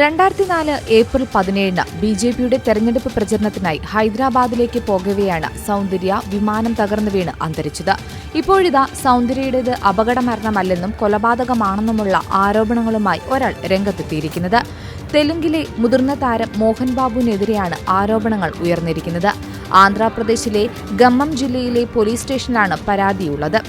രണ്ടായിരത്തി നാല് ഏപ്രിൽ പതിനേഴിന് ബി ജെ പിയുടെ തെരഞ്ഞെടുപ്പ് പ്രചരണത്തിനായി ഹൈദരാബാദിലേക്ക് പോകവെയാണ് സൗന്ദര്യ വിമാനം തകർന്നു വീണ് അന്തരിച്ചത്. ഇപ്പോഴിതാ സൗന്ദര്യയുടേത് അപകടമരണമല്ലെന്നും കൊലപാതകമാണെന്നുമുള്ള ആരോപണങ്ങളുമായി ഒരാൾ രംഗത്തെത്തിയിരിക്കുന്നത്. തെലുങ്കിലെ മുതിർന്ന താരം മോഹൻ ബാബുവിനെതിരെയാണ് ആരോപണങ്ങൾ ഉയർന്നിരിക്കുന്നത്. ആന്ധ്രാപ്രദേശിലെ ഗമ്മം ജില്ലയിലെ പോലീസ് സ്റ്റേഷനിലാണ് പരാതിയുള്ളത്.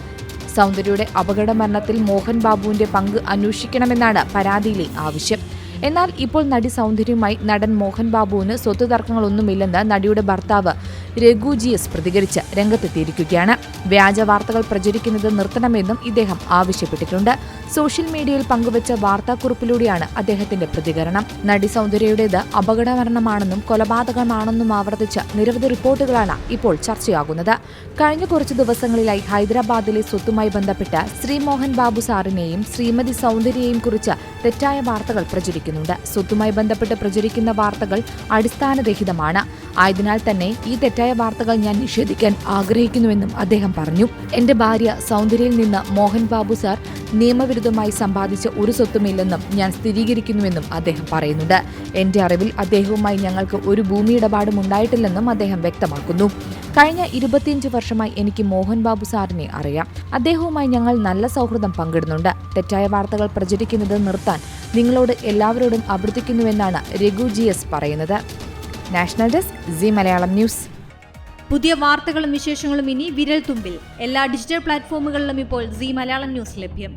സൗന്ദര്യയുടെ അപകടമരണത്തിൽ മോഹൻ ബാബുവിന്റെ പങ്ക് അന്വേഷിക്കണമെന്നാണ് പരാതിയിലെ ആവശ്യം. എന്നാൽ ഇപ്പോൾ നടി സൗന്ദര്യമായി നടൻ മോഹൻ ബാബുവിന് സ്വത്ത് തർക്കങ്ങളൊന്നുമില്ലെന്ന് നടിയുടെ ഭർത്താവ് രഘു ജി എസ് പ്രതികരിച്ച് രംഗത്തെത്തിയിരിക്കുകയാണ്. വ്യാജ വാർത്തകൾ പ്രചരിക്കുന്നത് നിർത്തണമെന്നും ഇദ്ദേഹം ആവശ്യപ്പെട്ടിട്ടുണ്ട്. സോഷ്യൽ മീഡിയയിൽ പങ്കുവച്ച വാർത്താക്കുറിപ്പിലൂടെയാണ് അദ്ദേഹത്തിന്റെ പ്രതികരണം. നടി സൗന്ദര്യയുടേത് അപകടമരണമാണെന്നും കൊലപാതകമാണെന്നും ആവർത്തിച്ച് നിരവധി റിപ്പോർട്ടുകളാണ് ഇപ്പോൾ ചർച്ചയാകുന്നത്. കഴിഞ്ഞ കുറച്ച് ദിവസങ്ങളിലായി ഹൈദരാബാദിലെ സ്വത്തുമായി ബന്ധപ്പെട്ട ശ്രീമോഹൻ ബാബു സാറിനെയും ശ്രീമതി സൗന്ദര്യയെയും കുറിച്ച് തെറ്റായ വാർത്തകൾ പ്രചരിക്കുന്നുണ്ട്. സ്വത്തുമായി ബന്ധപ്പെട്ട് പ്രചരിക്കുന്ന വാർത്തകൾ അടിസ്ഥാനരഹിതമാണ്. ആയതിനാൽ തന്നെ ഈ തെറ്റായ വാർത്തകൾ ഞാൻ നിഷേധിക്കാൻ ആഗ്രഹിക്കുന്നുവെന്നും അദ്ദേഹം പറഞ്ഞു. എന്റെ ഭാര്യ സൗന്ദര്യയിൽ നിന്ന് മോഹൻ ബാബു സാർ നിയമവിരുദ്ധമായി സമ്പാദിച്ച ഒരു സ്വത്തുമില്ലെന്നും ഞാൻ സ്ഥിരീകരിക്കുന്നുവെന്നും അദ്ദേഹം പറയുന്നുണ്ട്. എന്റെ അറിവിൽ അദ്ദേഹവുമായി ഞങ്ങൾക്ക് ഒരു ഭൂമി ഇടപാടും ഉണ്ടായിട്ടില്ലെന്നും അദ്ദേഹം വ്യക്തമാക്കുന്നു. കഴിഞ്ഞ ഇരുപത്തിയഞ്ച് വർഷമായി എനിക്ക് മോഹൻ ബാബു സാറിനെ അറിയാം. അദ്ദേഹവുമായി ഞങ്ങൾ നല്ല സൗഹൃദം പങ്കിടുന്നുണ്ട്. തെറ്റായ വാർത്തകൾ പ്രചരിക്കുന്നത് നിർത്താൻ നിങ്ങളോട് എല്ലാവരോടും അഭ്യർത്ഥിക്കുന്നുവെന്നാണ് രഘു ജി എസ് പറയുന്നത്. National desk Zee Malayalam news. പുതിയ വാർത്തകളും വിശേഷങ്ങളും ഇനി വിരൽ തുമ്പിൽ എല്ലാ ഡിജിറ്റൽ പ്ലാറ്റ്ഫോമുകളിലും ഇപ്പോൾ സി മലയാളം ന്യൂസ് ലഭ്യം.